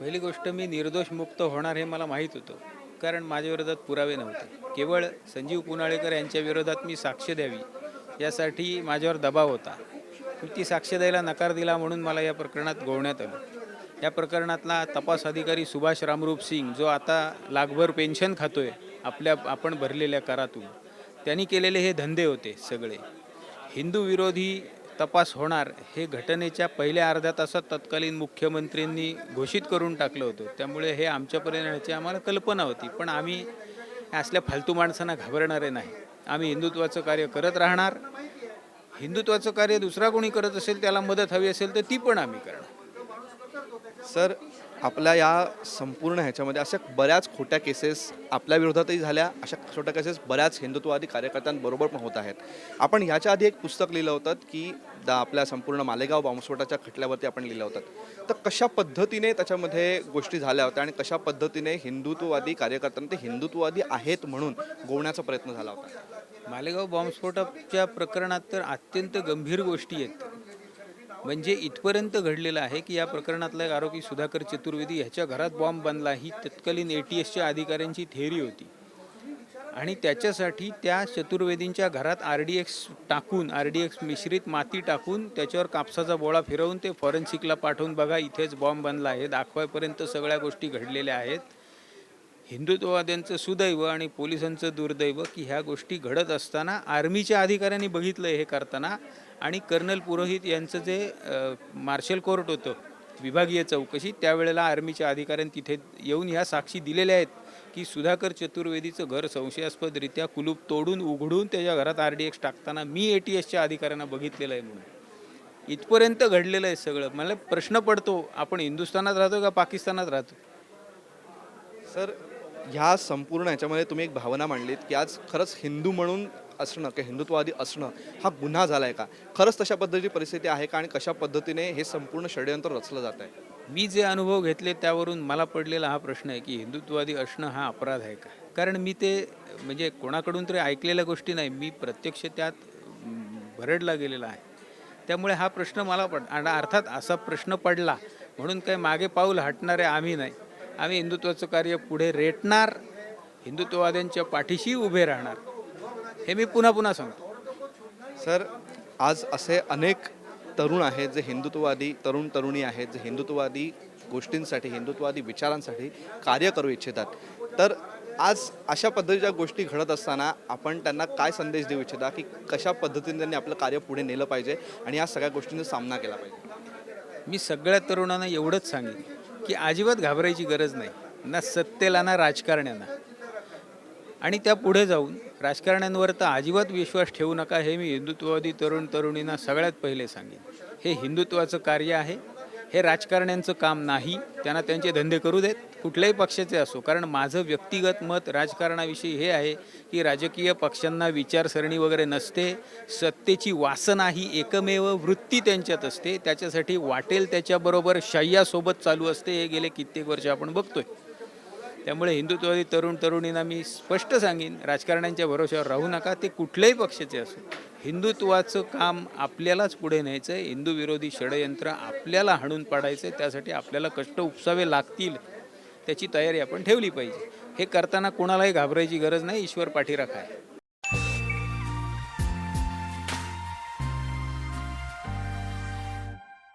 पहिली गोष्ट मी निर्दोष मुक्त होणार हे मला माहीत होतं कारण माझ्या विरोधात पुरावे नव्हते. केवळ संजीव पुनाळेकर यांच्या विरोधात मी साक्ष द्यावी यासाठी माझ्यावर दबाव होता. मी ती साक्ष द्यायला नकार दिला म्हणून मला या प्रकरणात गोवण्यात आलं. या प्रकरणातला तपास अधिकारी सुभाष रामरूप सिंग जो आता लाखभर पेन्शन खातोय आपल्या आपण भरलेल्या करातून त्यांनी केलेले हे धंदे होते सगळे. हिंदू विरोधी तपास होणार हे घटनेच्या पहिल्या अर्ध्या तासात तत्कालीन मुख्यमंत्र्यांनी घोषित करून टाकलं होतं. त्यामुळे हे आमच्यापर्यंत येण्याची आम्हाला कल्पना होती. पण आम्ही असल्या फालतू माणसांना घाबरणारे नाही. आम्ही हिंदुत्वाचं कार्य करत राहणार. हिंदुत्वाचं कार्य दुसरा कोणी करत असेल त्याला मदत हवी असेल तर ती पण आम्ही करणार. सर आपल्या या संपूर्ण ह्याच्यामध्ये अशा बऱ्याच खोट्या केसेस आपल्या विरोधातही झाल्या. अशा छोट्या केसेस बऱ्याच हिंदुत्ववादी कार्यकर्त्यांबरोबर पण होत आहेत. आपण ह्याच्या आधी एक पुस्तक लिहिलं होतं की दा आपल्या संपूर्ण मालेगाव बॉम्बस्फोटाच्या खटल्यावरती आपण लिहिलं होतं. तर कशा पद्धतीने त्याच्यामध्ये गोष्टी झाल्या होत्या आणि कशा पद्धतीने हिंदुत्ववादी कार्यकर्त्यांना ते हिंदुत्ववादी आहेत म्हणून गोवण्याचा प्रयत्न झाला होता? मालेगाव बॉम्बस्फोटाच्या प्रकरणात तर अत्यंत गंभीर गोष्टी आहेत. म्हणजे इथपर्यंत घडलेलं आहे की या प्रकरणातला एक आरोपी सुधाकर चतुर्वेदी ह्याच्या घरात बॉम्ब बांधला ही तत्कालीन ए टी एसच्या अधिकाऱ्यांची थेअरी होती. आणि त्याच्यासाठी त्या चतुर्वेदींच्या घरात आर डी एक्स टाकून आर डी एक्स मिश्रित माती टाकून त्याच्यावर कापसाचा बोळा फिरवून ते फॉरेन्सिकला पाठवून बघा इथेच बॉम्ब बांधला आहे दाखवायपर्यंत सगळ्या गोष्टी घडलेल्या आहेत. हिंदुत्ववाद्यांचं सुदैव आणि पोलिसांचं दुर्दैव की ह्या गोष्टी घडत असताना आर्मीच्या अधिकाऱ्यांनी बघितलं हे करताना आणि कर्नल पुरोहित यांचं जे मार्शल कोर्ट होतं विभागीय चौकशी त्यावेळेला आर्मीच्या अधिकाऱ्यांनी तिथे येऊन ह्या साक्षी दिलेल्या आहेत की सुधाकर चतुर्वेदीचं घर संशयास्पदरित्या कुलूप तोडून उघडून त्याच्या घरात आर डी एक्स टाकताना मी ए टी एसच्या अधिकाऱ्यांना बघितलेलं आहे म्हणून. इथपर्यंत घडलेलं आहे सगळं. मला प्रश्न पडतो आपण हिंदुस्थानात राहतो का पाकिस्तानात राहतो? सर ह्या संपूर्ण ह्याच्यामध्ये तुम्ही एक भावना मांडलीत की आज खरंच हिंदू म्हणून असणं किंवा हिंदुत्ववादी असणं हा गुन्हा झाला आहे का? खरंच तशा पद्धतीची परिस्थिती आहे का? आणि कशा पद्धतीने हे संपूर्ण षडयंत्र रचलं जात आहे मी जे अनुभव घेतले त्यावरून मला पडलेला हा प्रश्न आहे की हिंदुत्ववादी असणं हा अपराध आहे का? कारण मी ते म्हणजे कोणाकडून तरी ऐकलेल्या गोष्टी नाही मी प्रत्यक्ष त्यात भरडला गेलेला आहे. त्यामुळे हा प्रश्न मला पड आणि अर्थात असा प्रश्न पडला म्हणून काही मागे पाऊल हटणारे आम्ही नाही. आम्ही हिंदुत्वाचं कार्य पुढे रेटणार हिंदुत्ववाद्यांच्या पाठीशी उभे राहणार. हे मी पुन्हा पुन्हा सांगतो. सर आज असे अनेक तरुण आहेत जे हिंदुत्ववादी तरुण तरुणी आहेत जे हिंदुत्ववादी गोष्टींसाठी हिंदुत्ववादी विचारांसाठी कार्य करू इच्छितात. तर आज अशा पद्धतीच्या गोष्टी घडत असताना आपण त्यांना काय संदेश देऊ इच्छिता? की कशा पद्धतीने त्यांनी आपलं कार्य पुढे नेलं पाहिजे? आणि या सगळ्या गोष्टींचा सामना केला पाहिजे. मी सगळ्या तरुणांना एवढंच सांगेन की अजिबात घाबरायची गरज नाही. ना सत्तेला ना राजकारण्यांना आणि त्या पुढे जाऊन राजकारण्यांवर तर अजिबात विश्वास ठेवू नका हे मी हिंदुत्ववादी तरुण तरुणींना सगळ्यात पहिले सांगेन. हे हिंदुत्वाचं कार्य आहे हे राजकारण्यांचं काम नाही त्यांना त्यांचे धंदे करू देत कुठल्याही पक्षाचे असो. कारण माझं व्यक्तिगत मत राजकारणाविषयी हे आहे की राजकीय पक्षांना विचारसरणी वगैरे नसते सत्तेची वासना ही एकमेव वृत्ती त्यांच्यात असते त्याच्यासाठी वाटेल त्याच्याबरोबर शय्यासोबत चालू असते हे गेले कित्येक वर्ष आपण बघतोय. त्यामुळे हिंदुत्ववादी तरुण तरुणींना मी स्पष्ट सांगेन राजकारण्यांच्या भरोश्यावर राहू नका ते कुठल्याही पक्षाचे असो. हिंदुत्वाचं काम आपल्यालाच पुढे न्यायचं आहे. हिंदूविरोधी षडयंत्र आपल्याला हाणून पाडायचं आहे त्यासाठी आपल्याला कष्ट उपसावे लागतील त्याची तयारी आपण ठेवली पाहिजे. हे करताना कोणालाही घाबरायची गरज नाही ईश्वर पाठीराखा आहे